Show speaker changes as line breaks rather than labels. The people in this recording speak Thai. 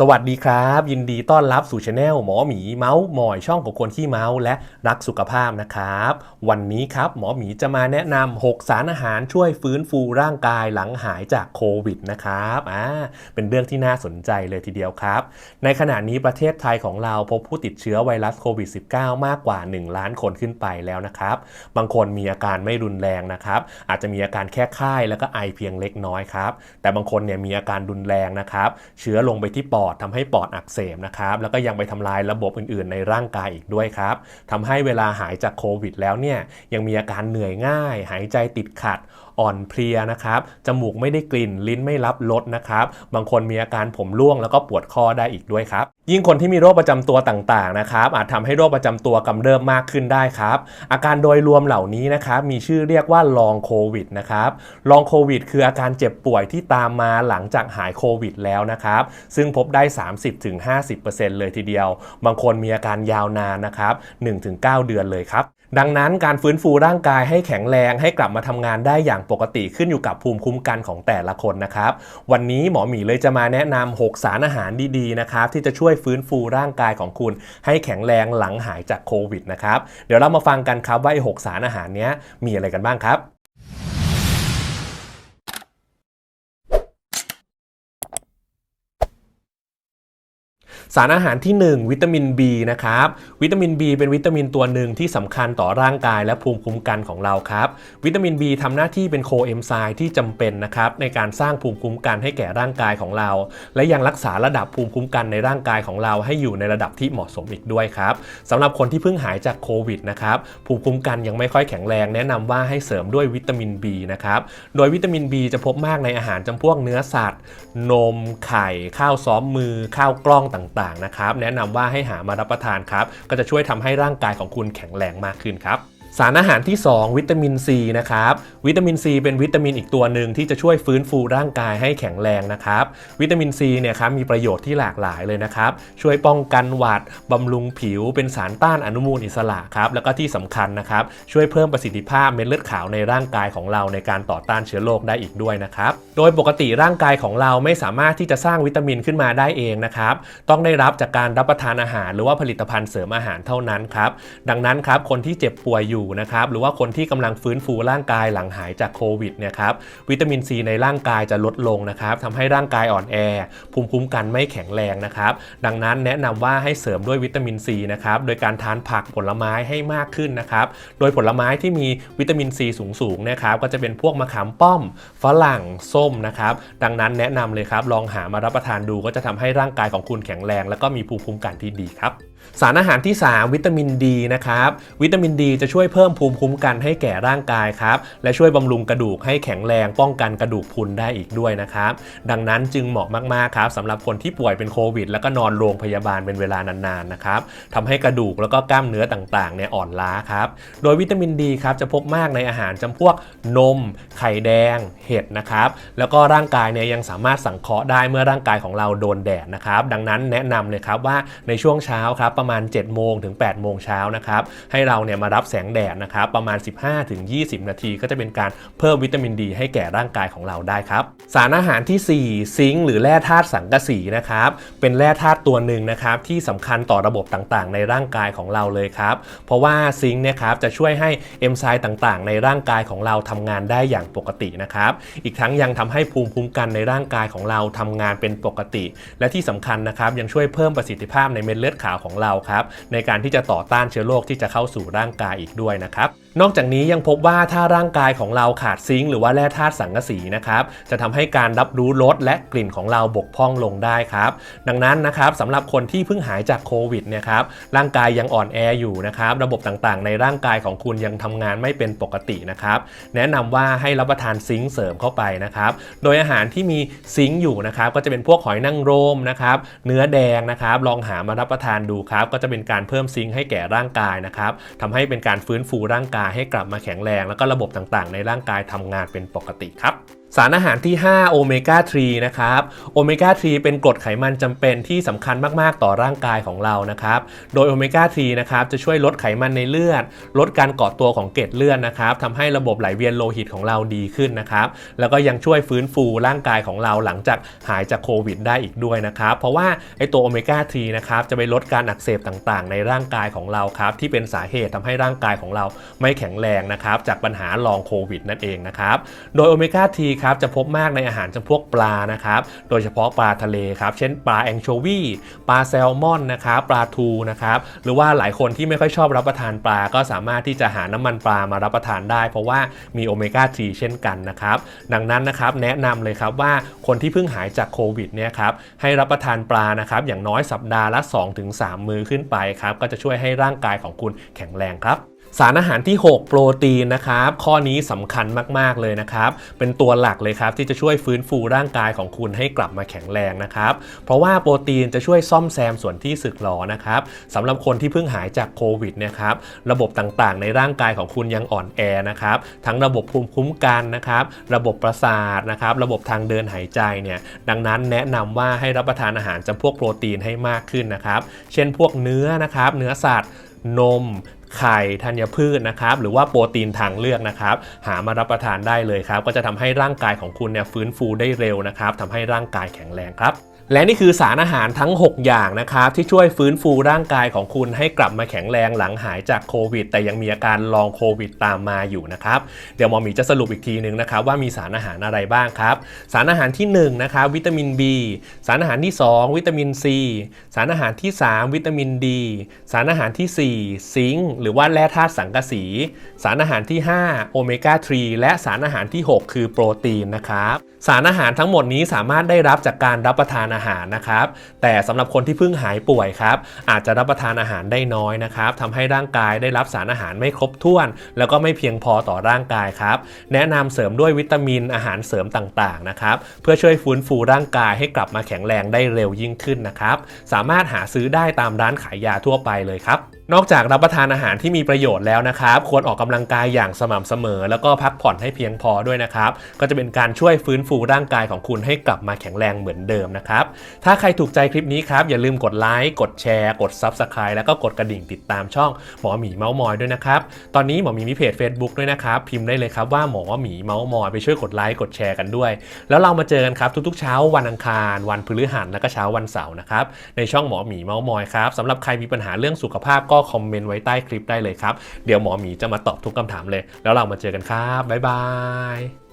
สวัสดีครับ ยินดีต้อนรับสู่ช anel หมอหมีเมาส์มอยช่องของคนที่เมาส์และรักสุขภาพนะครับ วันนี้ครับหมอหมีจะมาแนะนำ6สารอาหารช่วยฟื้นฟูร่างกายหลังหายจากโควิดนะครับอ่าเป็นเรื่องที่น่าสนใจเลยทีเดียวครับ ในขณะนี้ประเทศไทยของเราพบผู้ติดเชื้อไวรัสโควิด -19 มากกว่า 1 ล้านคนขึ้นไปแล้วนะครับ บางคนมีอาการไม่รุนแรงนะครับ อาจจะมีอาการแค่ไข้แล้วก็ไอเพียงเล็กน้อยครับแต่บางคนเนี่ยมีอาการรุนแรงนะครับเชื้อลงไปที่ปอดทำให้ปอดอักเสบนะครับแล้วก็ยังไปทำลายระบบอื่นๆ ในร่างกายอีกด้วยครับทำให้เวลาหายจากโควิดแล้วเนี่ยยังมีอาการเหนื่อยง่าย หายใจติดขัด อ่อนเพลียนะครับจมูกไม่ได้กลิ่นลิ้นไม่รับรสนะครับ บางคนมีอาการผมร่วงแล้วก็ปวดคอได้อีกด้วยครับ ยิ่งคนที่มีโรคประจำตัวต่างๆนะครับอาจทำให้โรคประจำตัวกำเริบมากขึ้นได้ครับ อาการโดยรวมเหล่านี้นะครับมีชื่อเรียกว่าลองโควิดนะครับลองโควิด คืออาการเจ็บป่วยที่ตามมาหลังจากหายโควิดแล้วนะครับ ซึ่งพบได้ 30-50%เลยทีเดียว บางคนมีอาการยาวนานนะครับ 1-9 เดือนเลยครับ ดังนั้นการฟื้นฟูร่างกายให้แข็งแรงให้กลับมาทำงานได้อย่างปกติขึ้นอยู่กับภูมิคุ้มกันของแต่ละคนนะครับ วันนี้หมอหมีเลยจะมาแนะนำ 6 สารอาหารดีๆนะครับที่จะช่วยฟื้นฟูร่างกายของคุณ ให้แข็งแรงหลังหายจากโควิดนะครับ เดี๋ยวเรามาฟังกันครับว่าไอ้หสารอาหารนี้มีอะไรกันบ้างครับ สารอาหารที่ 1 วิตามิน B นะครับ วิตามิน B เป็นวิตามินตัวหนึ่งที่สำคัญต่อร่างกายและภูมิคุ้มกันของเราครับ วิตามิน B ทำหน้าที่เป็นโคเอนไซม์ที่จำเป็นนะครับในการสร้างภูมิคุ้มกันให้แก่ร่างกายของเรา และยังรักษาระดับภูมิคุ้มกันในร่างกายของเราให้อยู่ในระดับที่เหมาะสมอีกด้วยครับสำหรับคนที่เพิ่งหายจากโควิดนะครับภูมิคุ้มกันยังไม่ค่อยแข็งแรง แนะนำว่าให้เสริมด้วยวิตามิน B นะครับโดยวิตามิน B จะพบมากในอาหารจำพวกเนื้อสัตว์ นมไข่ ข้าวซ้อมมือ ข้าวกล้องต่างๆนะครับ แนะนำว่าให้หามารับประทานครับ ก็จะช่วยทำให้ร่างกายของคุณแข็งแรงมากขึ้นครับ สารอาหารที่ 2 วิตามินซีนะครับวิตามินซีเป็นวิตามินอีกตัวหนึ่งที่จะช่วยฟื้นฟูร่างกายให้แข็งแรงนะครับ วิตามินซีเนี่ยครับมีประโยชน์ที่หลากหลายเลยนะครับ ช่วยป้องกันหวัดบำรุงผิว เป็นสารต้านอนุมูลอิสระครับแล้วก็ที่สำคัญนะครับ ช่วยเพิ่มประสิทธิภาพเม็ดเลือดขาวในร่างกายของเราในการต่อต้านเชื้อโรคได้อีกด้วยนะครับ โดยปกติร่างกายของเราไม่สามารถที่จะสร้างวิตามินขึ้นมาได้เองนะครับต้องได้รับจากการรับประทานอาหาร หรือว่าผลิตภัณฑ์เสริมอาหารเท่านั้นครับดังนั้นครับคนที่เจ็บป่วยอยู่นะครับหรือว่าคนที่กำลังฟื้นฟูร่างกายหลังหายจากโควิดเนี่ยครับวิตามินซีในร่างกายจะลดลงนะครับทำให้ร่างกายอ่อนแอ ภูมิคุ้มกันไม่แข็งแรงนะครับ ดังนั้นแนะนำว่าให้เสริมด้วยวิตามินซีนะครับโดยการทานผักผลไม้ให้มากขึ้นนะครับโดยผลไม้ที่มีวิตามินซีสูงๆนะครับก็จะเป็นพวกมะขามป้อมฝรั่งส้มนะครับดังนั้นแนะนำเลยครับลองหามารับประทานดูก็จะทำให้ร่างกายของคุณแข็งแรง แล้วก็มีภูมิคุ้มกันที่ดีครับสารอาหารที่ 3 วิตามินดีนะครับวิตามินดีจะช่วยเพิ่มภูมิคุ้มกันให้แก่ร่างกายครับและช่วยบำรุงกระดูกให้แข็งแรงป้องกันกระดูกพุนได้อีกด้วยนะครับดังนั้นจึงเหมาะมากๆครับสำหรับคนที่ป่วยเป็นโควิด แล้วก็นอนโรงพยาบาลเป็นเวลานานๆนะครับทำให้กระดูกแล้วก็กล้ามเนื้อต่างๆเนี่ยอ่อนล้าครับโดยวิตามินดีครับจะพบมากในอาหารจำพวกนม ไข่แดง เห็ดนะครับแล้วก็ร่างกายเนี่ยยังสามารถสังเคราะห์ได้เมื่อร่างกายของเราโดนแดดนะครับดังนั้นแนะนำเลยครับว่าในช่วงเช้าครับประมาณ 7 โมงถึง 8 โมงเช้านะครับให้เราเนี่ยมารับแสงแดดนะครับประมาณ 15ถึง20 นาที ก็จะเป็นการเพิ่มวิตามินดีให้แก่ร่างกายของเราได้ครับสารอาหารที่ 4 ซิงค์หรือแร่ธาตุสังกะสีนะครับเป็นแร่ธาตุตัวหนึ่งนะครับที่สำคัญต่อระบบต่างๆ ในร่างกายของเราเลยครับเพราะว่าซิงค์เนี่ยครับจะช่วยให้เอนไซม์ต่างๆ ในร่างกายของเราทำงานได้อย่างปกตินะครับอีกทั้งยังทำให้ภูมิคุ้มกันในร่างกายของเราทำงานเป็นปกติ และที่สำคัญนะครับยังช่วยเพิ่มประสิทธิภาพในเม็ดเลือดขาวของเราครับ ในการที่จะต่อต้านเชื้อโรคที่จะเข้าสู่ร่างกายอีกด้วยนะครับ นอกจากนี้ยังพบว่าถ้าร่างกายของเราขาดซิงค์หรือว่าแร่ธาตุสังกะสีนะครับจะทำให้การรับรู้รสและกลิ่นของเราบกพร่องลงได้ครับ ดังนั้นนะครับสำหรับคนที่เพิ่งหายจากโควิดเนี่ยครับร่างกายยังอ่อนแออยู่นะครับ ระบบต่างๆ ในร่างกายของคุณยังทำงานไม่เป็นปกตินะครับแนะนำว่าให้รับประทานซิงค์เสริมเข้าไปนะครับ โดยอาหารที่มีซิงค์อยู่นะครับก็จะเป็นพวกหอยนางรมนะครับเนื้อแดงนะครับลองหามารับประทานดูครับก็จะเป็นการเพิ่มซิงค์ให้แก่ร่างกายนะครับทำให้เป็นการฟื้นฟูร่างกายให้กลับมาแข็งแรง แล้วก็ระบบต่างๆ ในร่างกายทำงานเป็นปกติครับ สารอาหารที่ 5 โอเมก้า 3 นะครับ โอเมก้า 3 เป็นกรดไขมันจำเป็นที่สำคัญมาก ๆ ต่อร่างกายของเรานะครับ โดยโอเมก้า 3 นะครับ จะช่วยลดไขมันในเลือด ลดการเกาะตัวของเกล็ดเลือดนะครับทำให้ระบบไหลเวียนโลหิตของเราดีขึ้นนะครับ แล้วก็ยังช่วยฟื้นฟูร่างกายของเราหลังจากหายจากโควิดได้อีกด้วยนะครับ เพราะว่าไอตัวโอเมก้า 3 นะครับ จะไปลดการอักเสบต่าง ๆ ในร่างกายของเราครับ ที่เป็นสาเหตุทำให้ร่างกายของเราไม่แข็งแรงนะครับ จากปัญหาลองโควิดนั่นเองนะครับ โดยโอเมก้า 3ครับจะพบมากในอาหารจำพวกปลานะครับโดยเฉพาะปลาทะเลครับเช่นปลาแองโชวีปลาแซลมอนนะครับปลาทูนะครับหรือว่าหลายคนที่ไม่ค่อยชอบรับประทานปลาก็สามารถที่จะหาน้ำมันปลามารับประทานได้ เพราะว่ามีโอเมก้า 3 เช่นกันนะครับดังนั้นนะครับแนะนำเลยครับว่าคนที่เพิ่งหายจากโควิดเนี่ยครับให้รับประทานปลานะครับอย่างน้อยสัปดาห์ละ 2-3 มื้อขึ้นไปครับก็จะช่วยให้ร่างกายของคุณแข็งแรงครับ สารอาหารที่ 6 โปรตีนนะครับ ข้อนี้สำคัญมาก ๆ เลยนะครับ เป็นตัวหลักเลยครับ ที่จะช่วยฟื้นฟูร่างกายของคุณให้กลับมาแข็งแรงนะครับ เพราะว่าโปรตีนจะช่วยซ่อมแซมส่วนที่สึกหรอนะครับสำหรับคนที่เพิ่งหายจากโควิดเนะครับ ระบบต่างๆ ในร่างกายของคุณยังอ่อนแอนะครับ ทั้งระบบภูมิคุ้มกันนะครับ ระบบประสาทนะครับ ระบบทางเดินหายใจเนี่ย ดังนั้นแนะนำว่าให้รับประทานอาหารจำพวกโปรตีนให้มากขึ้นนะครับ เช่นพวกเนื้อนะครับ เนื้อสัตว์นม ไข่ธัญพืชนะครับหรือว่าโปรตีนทางเลือกนะครับ หามารับประทานได้เลยครับ ก็จะทำให้ร่างกายของคุณเนี่ยฟื้นฟูได้เร็วนะครับทำให้ร่างกายแข็งแรงครับ และนี่คือสารอาหารทั้ง 6 อย่างนะครับ ที่ช่วยฟื้นฟูร่างกายของคุณให้กลับมาแข็งแรงหลังหายจากโควิด แต่ยังมีอาการลองโควิดตามมาอยู่นะครับเดี๋ยวหมอหมีจะสรุปอีกทีหนึ่งนะครับว่ามีสารอาหารอะไรบ้างครับ สารอาหารที่1นะครับวิตามิน B สารอาหารที่ 2 วิตามิน C สารอาหารที่ 3 วิตามิน D สารอาหารที่ 4 ซิงค์หรือว่าแร่ธาตุสังกะสี สารอาหารที่ 5 โอเมก้า 3 และสารอาหารที่ 6 คือโปรตีนนะครับสารอาหารทั้งหมดนี้สามารถได้รับจากการรับประทานอาาหารนะครับ แต่สำหรับคนที่เพิ่งหายป่วยครับ อาจจะรับประทานอาหารได้น้อยนะครับทำให้ร่างกายได้รับสารอาหารไม่ครบถ้วน แล้วก็ไม่เพียงพอต่อร่างกายครับ แนะนำเสริมด้วยวิตามินอาหารเสริมต่างๆนะครับ เพื่อช่วยฟื้นฟูร่างกายให้กลับมาแข็งแรงได้เร็วยิ่งขึ้นนะครับ สามารถหาซื้อได้ตามร้านขายยาทั่วไปเลยครับ นอกจากรับประทานอาหารที่มีประโยชน์แล้วนะครับ ควรออกกำลังกายอย่างสม่ำเสมอ แล้วก็พักผ่อนให้เพียงพอด้วยนะครับ ก็จะเป็นการช่วยฟื้นฟูร่างกายของคุณให้กลับมาแข็งแรงเหมือนเดิมนะครับ ถ้าใครถูกใจคลิปนี้ครับ อย่าลืมกดไลค์ กดแชร์ กด Subscribe แล้วก็กดกระดิ่งติดตามช่องหมอหมีเมาส์มอยด้วยนะครับ ตอนนี้หมอหมีมีเพจ Facebook ด้วยนะครับ พิมพ์ได้เลยครับว่าหมอหมีเมาส์มอยไปช่วยกดไลค์ กดแชร์กันด้วย แล้วเรามาเจอกันครับทุกๆ เช้าวันอังคาร วันพฤหัสแล้วก็เช้าวันเสาร์นะครับ ในช่องหมอหมีเมาส์มอยครับสำหรับใครมีปัญหาเรื่องสุขภาพก็คอมเมนต์ไว้ใต้คลิปได้เลยครับ เดี๋ยวหมอหมีจะมาตอบทุกคำถามเลย แล้วเรามาเจอกันครับ บ๊ายบาย